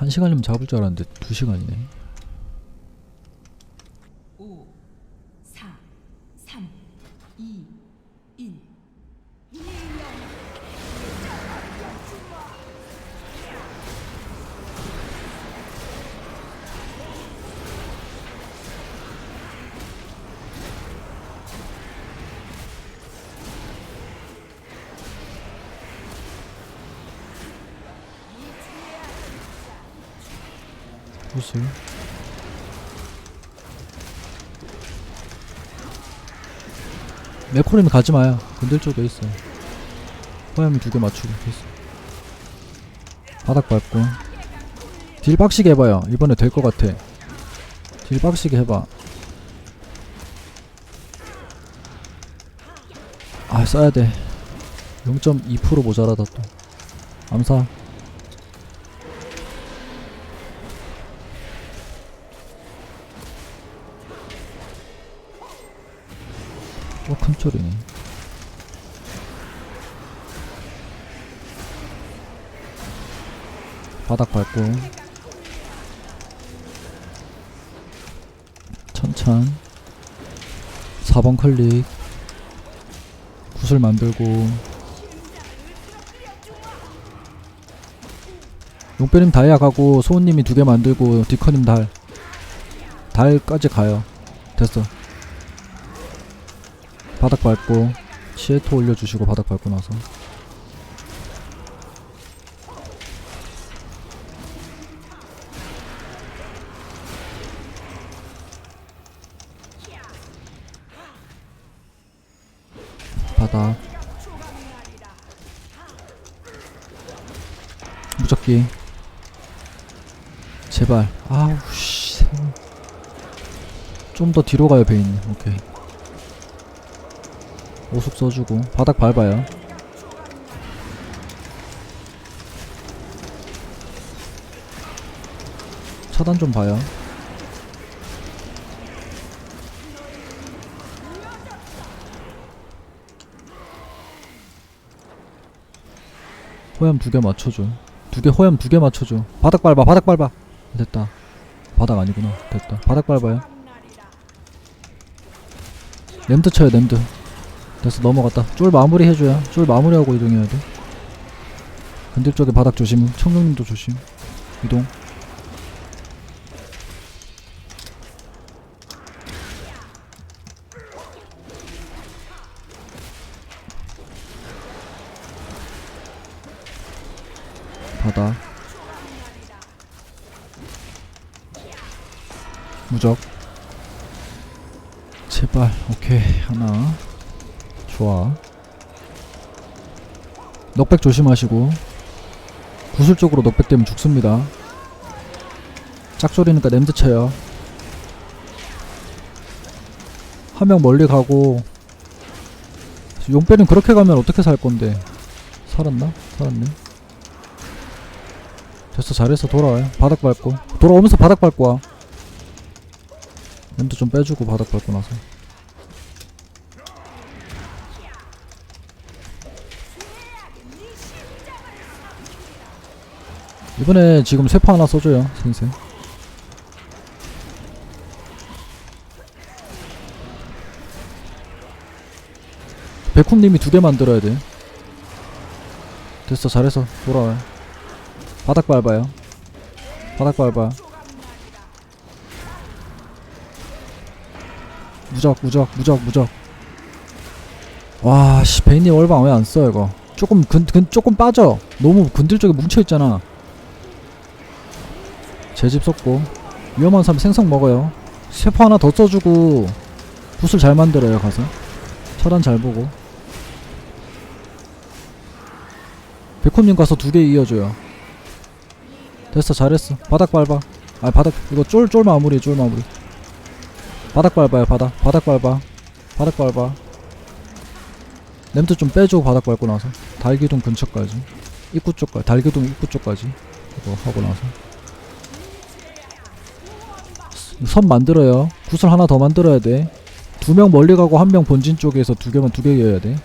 한 시간이면 잡을 줄 알았는데 두 시간이네. 5, 4, 3, 2, 1. 구슬. 메코님이 가지 마요. 근들 쪽에 있어요. 호야미 두개 맞추고 있어. 바닥 밟고. 딜 빡시게 해봐요. 이번에 될 것 같아. 딜 빡시게 해봐. 아, 써야 돼. 0.2% 모자라다 또. 암사. 또큰 소리네. 바닥 밟고. 천천 4번 클릭. 구슬 만들고. 용빼님 다이아 가고 소은님이 두 개 만들고 디커님 달. 달까지 가요. 됐어 바닥 밟고 시에토 올려주시고 바닥 밟고 나서. 바닥 무적기. 제발. 아우 씨 좀 더 뒤로 가요 베인님. 오케이 오숙 써주고 바닥 밟아요. 차단 좀 봐요. 호염 두 개 맞춰줘. 두 개 호염 두 개 맞춰줘. 바닥 밟아 바닥 밟아. 됐다. 바닥 아니구나. 됐다. 바닥 밟아요. 램드 쳐요 램드 됐어 넘어갔다. 쫄 마무리 해줘야. 쫄 마무리하고 이동해야 돼. 근들 쪽에 바닥 조심. 청룡님도 조심. 이동. 바닥 무적. 제발. 오케이. 하나 좋아. 넉백 조심하시고 구슬 쪽으로 넉백 되면 죽습니다. 짝소리니까 냄새 쳐요. 한 명 멀리 가고 용빼는 그렇게 가면 어떻게 살 건데? 살았나? 살았네. 됐어 잘했어. 돌아와요 바닥 밟고. 돌아오면서 바닥 밟고 와. 램도 좀 빼주고 바닥 밟고 나서 이번에 지금 세포 하나 써줘요 선생 백훈님이 두 개 만들어야 돼. 됐어 잘해서 돌아와요. 바닥 밟아요. 바닥 밟아. 무적 무적 무적 무적. 와씨 베인님 얼방 왜 안 써 이거? 조금 근, 근 조금 빠져. 너무 근들 쪽에 뭉쳐있잖아 제집 썼고 위험한 사람 생성 먹어요. 세포 하나 더 써주고 붓을 잘 만들어요 가서. 차단 잘 보고. 백홈님 가서 두 개 이어줘요. 됐어 잘했어. 바닥 밟아. 아 바닥 이거 쫄 쫄 마무리 쫄 마무리. 바닥 밟아요 바닥. 바닥 밟아. 바닥 밟아. 램트 좀 빼주고 바닥 밟고 나서. 달기둥 근처까지. 입구 쪽까지. 달기둥 입구 쪽까지. 이거 하고 나서 선 만들어요. 구슬 하나 더 만들어야 돼 두 명 멀리 가고 한 명 본진 쪽에서 두 개만 두개 이어야 돼.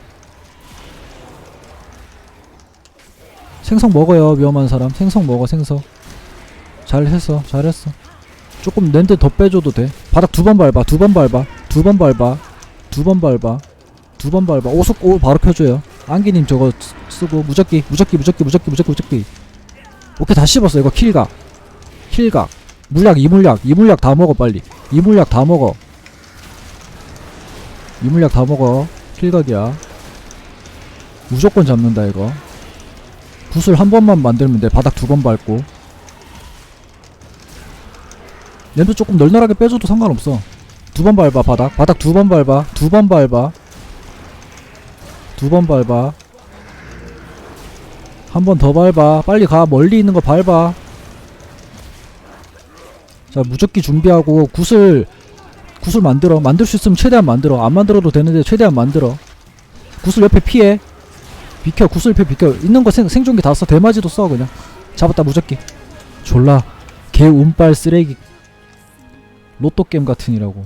생성 먹어요 위험한 사람. 생성 먹어 생성 잘했어 잘했어. 조금 랜드 더 빼줘도 돼. 바닥 두 번 밟아 두 번 밟아 두 번 밟아 두 번 밟아 두 번 밟아. 오속 오 바로 켜줘요. 안기님 저거 쓰- 쓰고 무적기 무적기 무적기 무적기 무적기 무적기. 오케이 다 씹었어 이거 킬각. 킬각 물약 이물약 이물약 다 먹어 빨리. 이물약 다 먹어. 이물약 다 먹어. 킬각이야. 무조건 잡는다 이거. 구슬 한 번만 만들면 돼. 바닥 두 번 밟고. 램프 조금 널널하게 빼줘도 상관없어. 두 번 밟아 바닥. 바닥 두 번 밟아. 두 번 밟아. 두 번 밟아. 한 번 더 밟아. 빨리 가. 멀리 있는 거 밟아 자 무적기 준비하고 구슬 구슬 만들어 만들 수 있으면 최대한 만들어. 안 만들어도 되는데 최대한 만들어. 구슬 옆에 피해. 비켜 구슬 옆에 비켜. 있는 거 생, 생존기 다 써. 대마지도 써 그냥. 잡았다 무적기. 졸라. 개 운빨 쓰레기. 로또 게임 같으니라고